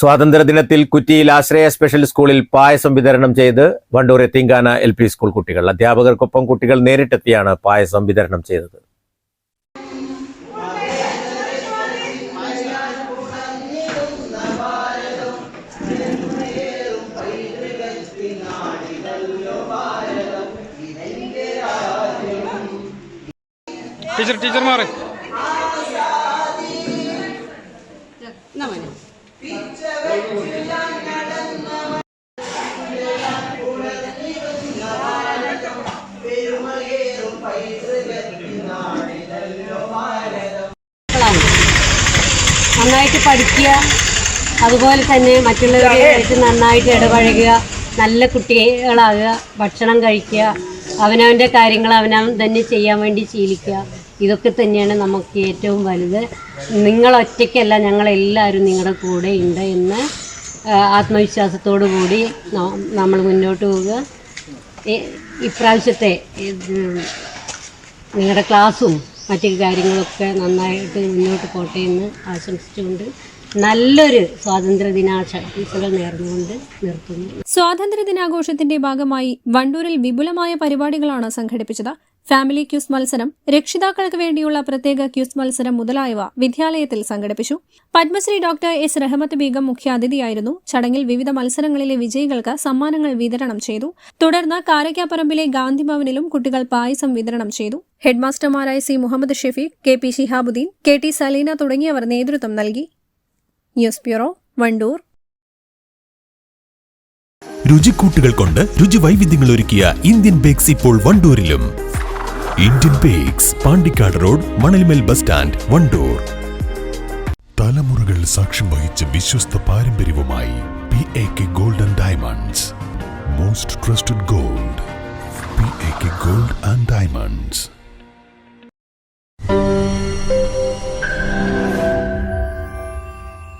സ്വാതന്ത്ര്യദിനത്തിൽ കുറ്റിയിൽ ആശ്രയ സ്പെഷ്യൽ സ്കൂളിൽ പായസം വിതരണം ചെയ്ത് വണ്ടൂർ എത്തിങ്കാന എൽ പി സ്കൂൾ കുട്ടികൾ. അധ്യാപകർക്കൊപ്പം കുട്ടികൾ നേരിട്ടെത്തിയാണ് പായസം വിതരണം ചെയ്തത്. ടീച്ചർ ടീച്ചർമാരെ. മക്കളാണ് നന്നായിട്ട് പഠിക്കുക. അതുപോലെ തന്നെ മറ്റുള്ളവരുമായിട്ട് നന്നായിട്ട് ഇടപഴകുക. നല്ല കുട്ടികളാകുക. ഭക്ഷണം കഴിക്കുക. അവനവന്റെ കാര്യങ്ങൾ അവനവൻ തന്നെ ചെയ്യാൻ വേണ്ടി ശീലിക്കുക. ഇതൊക്കെ തന്നെയാണ് നമുക്ക് ഏറ്റവും വലുത്. നിങ്ങളൊറ്റയ്ക്കല്ല ഞങ്ങളെല്ലാവരും നിങ്ങളുടെ കൂടെ ഉണ്ട് എന്ന് ആത്മവിശ്വാസത്തോടു കൂടി നമ്മൾ മുന്നോട്ട് പോവുക. ഇപ്രാവശ്യത്തെ നിങ്ങളുടെ ക്ലാസ്സും മറ്റു കാര്യങ്ങളൊക്കെ നന്നായിട്ട് മുന്നോട്ട് പോട്ടെ എന്ന് ആശംസിച്ചുകൊണ്ട് നല്ലൊരു സ്വാതന്ത്ര്യ ദിനാശംസകൾ നേർന്നുകൊണ്ട് നിർത്തുന്നു. സ്വാതന്ത്ര്യ ദിനാഘോഷത്തിന്റെ ഭാഗമായി വണ്ടൂരിൽ വിപുലമായ പരിപാടികളാണ് സംഘടിപ്പിച്ചത്. ഫാമിലി ക്യൂസ് മത്സരം രക്ഷിതാക്കൾക്ക് വേണ്ടിയുള്ള പ്രത്യേക ക്യൂസ് മത്സരം മുതലായവ വിദ്യാലയത്തിൽ സംഘടിപ്പിച്ചു. പത്മശ്രീ ഡോക്ടർ എസ് റഹ്മത്ത് ബീഗം മുഖ്യാതിഥിയായിരുന്നു ചടങ്ങിൽ വിവിധ മത്സരങ്ങളിലെ വിജയികൾക്ക് സമ്മാനങ്ങൾ വിതരണം ചെയ്തു. തുടർന്ന് കാരക്കാപ്പറമ്പിലെ ഗാന്ധിഭവനിലും കുട്ടികൾ പായസം വിതരണം ചെയ്തു. ഹെഡ്മാസ്റ്റർമാരായ C Muhammad Shefeeq K P Shihabuddin K T Saleena തുടങ്ങിയവർ നേതൃത്വം നൽകി. News bureau Wandoor. രുചിക്കൂട്ടുകൾ കൊണ്ട് രുചി വൈവിധ്യങ്ങൾ ഒരുക്കിയ ഇന്ത്യൻ ബേക്സ് ഇപ്പോൾ വണ്ടൂരിലും. Indian bakes Pandikkad road Manalmel bus stand Wandoor തലമുറകൾ സാക്ഷ്യം വഹിച്ച വിശ്വസ്ത പാരമ്പര്യവുമായി P A K gold and diamonds most trusted gold P A K gold and diamonds